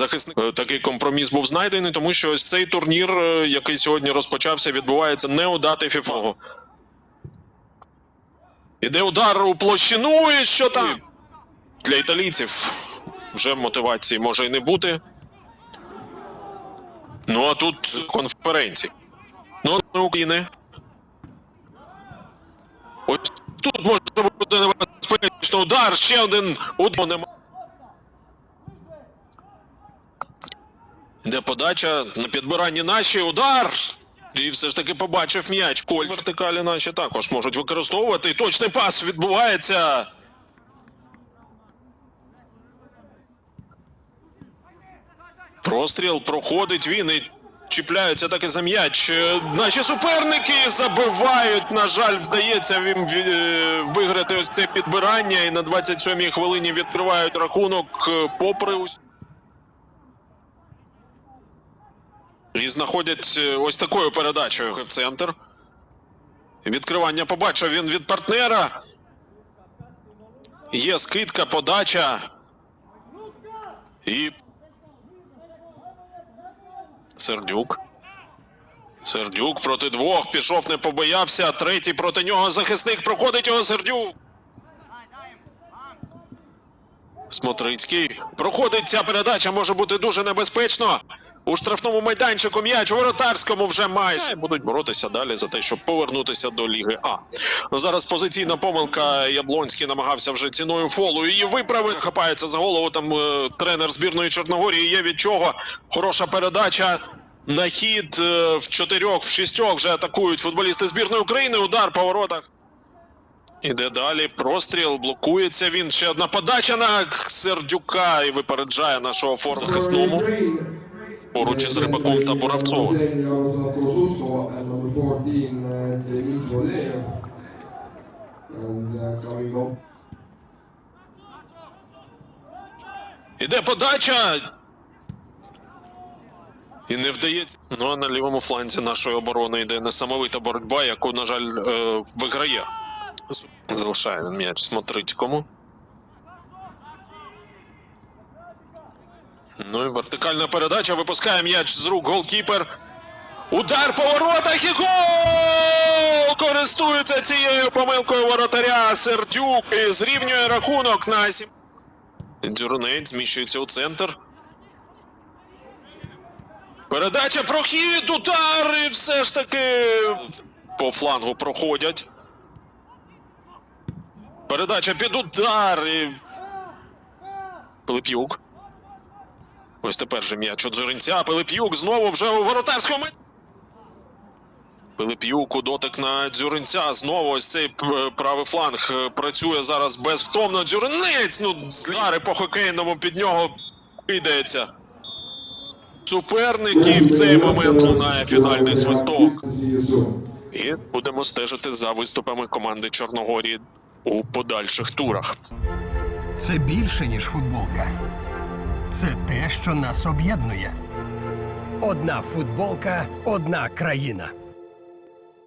Захисник Е, такий компроміс був знайдений, тому що ось цей турнір, е, який сьогодні розпочався, відбувається не у дати ФІФА. Іде удар у площину, і що там? Для італійців вже мотивації може і не бути. Ну а тут конференції. Ну, на України. Ось тут може бути небезпечно удар, ще один удар нема. Де подача на підбиранні наші удар. І все ж таки побачив м'яч. Коль вертикалі наші також можуть використовувати. І точний пас відбувається. Простріл проходить він і чіпляються так і за м'яч. Наші суперники забивають. На жаль, вдається їм е, виграти ось це підбирання. І на 27-й хвилині відкривають рахунок е, попри І знаходять е, ось такою передачею в центр. Відкривання побачив він від партнера. Є скидка, подача. І. Сердюк. Сердюк проти двох. Пішов, не побоявся. Третій проти нього. Захисник проходить його Сердюк. Смотрицький. Проходить ця передача, може бути дуже небезпечно. У штрафному майданчику м'яч у воротарському вже майже будуть боротися далі за те, щоб повернутися до Ліги А. Ну, зараз позиційна помилка. Яблонський намагався вже ціною фолу її виправити. Хапається за голову. Там е, тренер збірної Чорногорії. Є від чого. Хороша передача. На хід е, в чотирьох, в шістьох вже атакують футболісти збірної України. Удар по воротах. Іде далі. Простріл блокується. Він ще одна подача на Сердюка і випереджає нашого форзахисному. Поруч із Рибаком та Буравцовим. Іде подача. І не вдається. Ну а на лівому фланзі нашої оборони йде несамовита боротьба, яку, на жаль, е, виграє. Залишає він м'яч смотрить кому. Ну і вертикальна передача. Випускає м'яч з рук голкіпер. Удар по воротах і гол! Користується цією помилкою воротаря Сердюк і зрівнює рахунок на сім. Дюрнець зміщується у центр. Передача прохід, удар і все ж таки по флангу проходять. Передача під удар. І... Пилип'юк. Ось тепер же м'яч у Дзюринця. Пилип'юк знову вже у воротарському. Пилип'юк у дотик на Дзюринця. Знову ось цей правий фланг е, працює зараз безвтомно. Дзюринець. Ну, зляри по хокейному під нього кидається. Суперники в цей момент лунає фінальний свисток. І будемо стежити за виступами команди Чорногорії у подальших турах. Це більше, ніж футболка. Це те, що нас об'єднує. Одна футболка, одна країна.